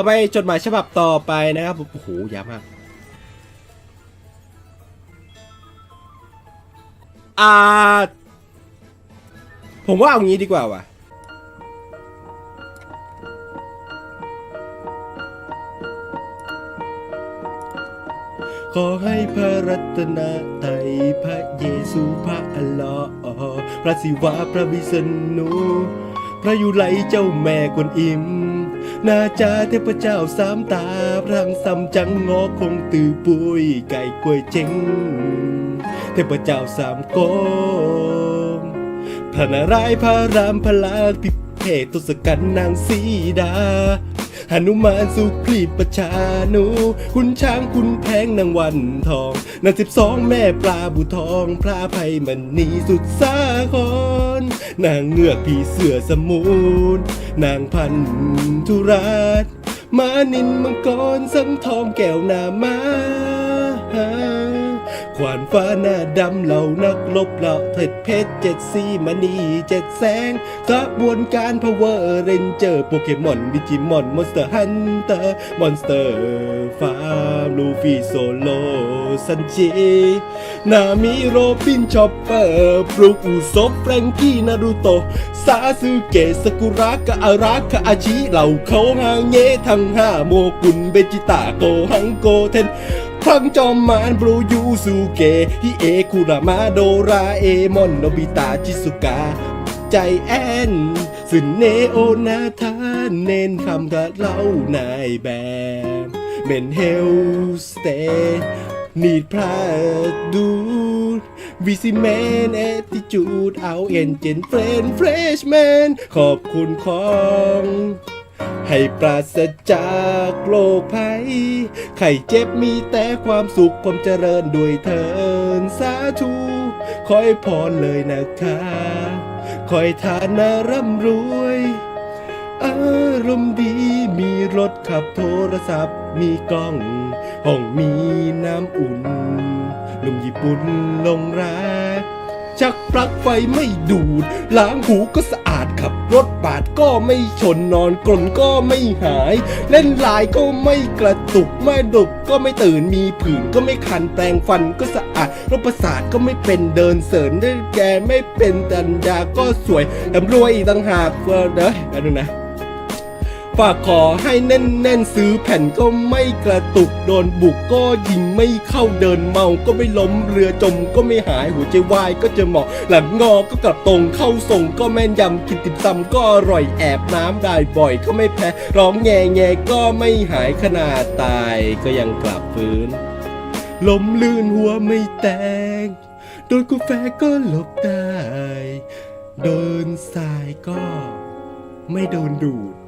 ต่อไปจดหมายฉบับต่อไปนะครับโอ้โหยาวมากอ่าผมว่าเอางี้ดีกว่าว่ะขอให้พระรัตนตรัยพระเยซูพระอัลลอฮ์พระศิวะพระวิษณุพระยุไลเจ้าแม่กวนอิม นาจาเทพเจ้าสามตาพรังซัมจังงอคงตือปุยไก่กล้วยเจ๋งเทพเจ้าสามกองพระนารายพระรามพระลาภิเพศทศกัณฐ์นางสีดา หนุมานสุครีประชานุคุณช้างคุณแพงนางวันทองนางสิบสองแม่ปลาบุทอง พระภัยมันนีสุดสาครนางเงือกผีเสือสมุนนางพันธุราชมานินมังกรสังทองแก้วนามา ขวานฟ้าหน้าดำเหล่านักลบเหล่าเถิดเพชรเจ็ดสีมณีเจ็ดแสงกระบวนการพาวเวอร์เรนเจอร์โปเกมอนดิจิมอนมอนสเตอร์ฮันเตอร์มอนสเตอร์ฟาร์มลูฟี่โซโลซันจินามิโรบินชอปเปอร์ปลูกอุซบแฟรงกี้นารูโตะซาสึเกะสกุระกะอารักะอาชิเหล่าเขาฮางเงทั้งห้าโมกุนเบจิตาโกฮังโกเทน ทั้งจอมมารบรูยูสุเกะฮิเอคุรามาโดราเอมอนโนบิตาชิสุกะใจแอนสึนเนโอนาธานเน้นคำกับเล่านายแบบเมนเฮลสเตนีดพระดูดวิซิแมนแอติจูดเอาเอ็นเจนเฟรนเฟรชแมนขอบคุณของ ให้ปราศจากโรคภัย ไข้เจ็บมีแต่ความสุขความเจริญด้วยเถินสาธุคอยพรเลยนะคะคอยฐานะร่ำรวยอารมณ์ดีมีรถขับโทรศัพท์ มีกล้อง ห้องมีน้ำอุ่นหนุ่มญี่ปุ่นลงรักชักปลั๊กไฟไม่ดูด ล้างหูก็สะอาดขับ รถปาดก็ไม่ชนนอนกลนก็ไม่หาย เล่นลายก็ไม่กระตุกไม่ดุกก็ไม่ตื่นมีผื่นก็ไม่คันแปลงฟันก็สะอาดรถประสาทก็ไม่เป็นเดินเสริญได้แกไม่เป็นตันยาก็สวยแถมรวยอีกต่างหากเออเด้ออันนึงนะ ฝากขอให้แน่นๆซื้อแผ่นก็ไม่กระตุกโดนบุกก็ยิงไม่เข้าเดินเมาก็ไม่ล้มเรือจมก็ไม่หายหัวใจวายก็จะเหมาะหลังงอก็กลับตรงเข้าส่งก็แม่นยำกินติดซำก็อร่อยแอบน้ำได้บ่อยก็ไม่แพ้ร้องแง่แงก็ไม่หายขนาดตายก็ยังกลับฟื้นล้มลื่นหัวไม่แตกโดนกาแฟก็หลบได้เดินสายก็ไม่โดนดูด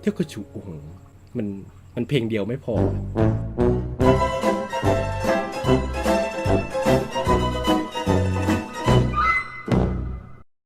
เที่ยวกระฉุโอ้โหมันมันเพลงเดียวไม่พอ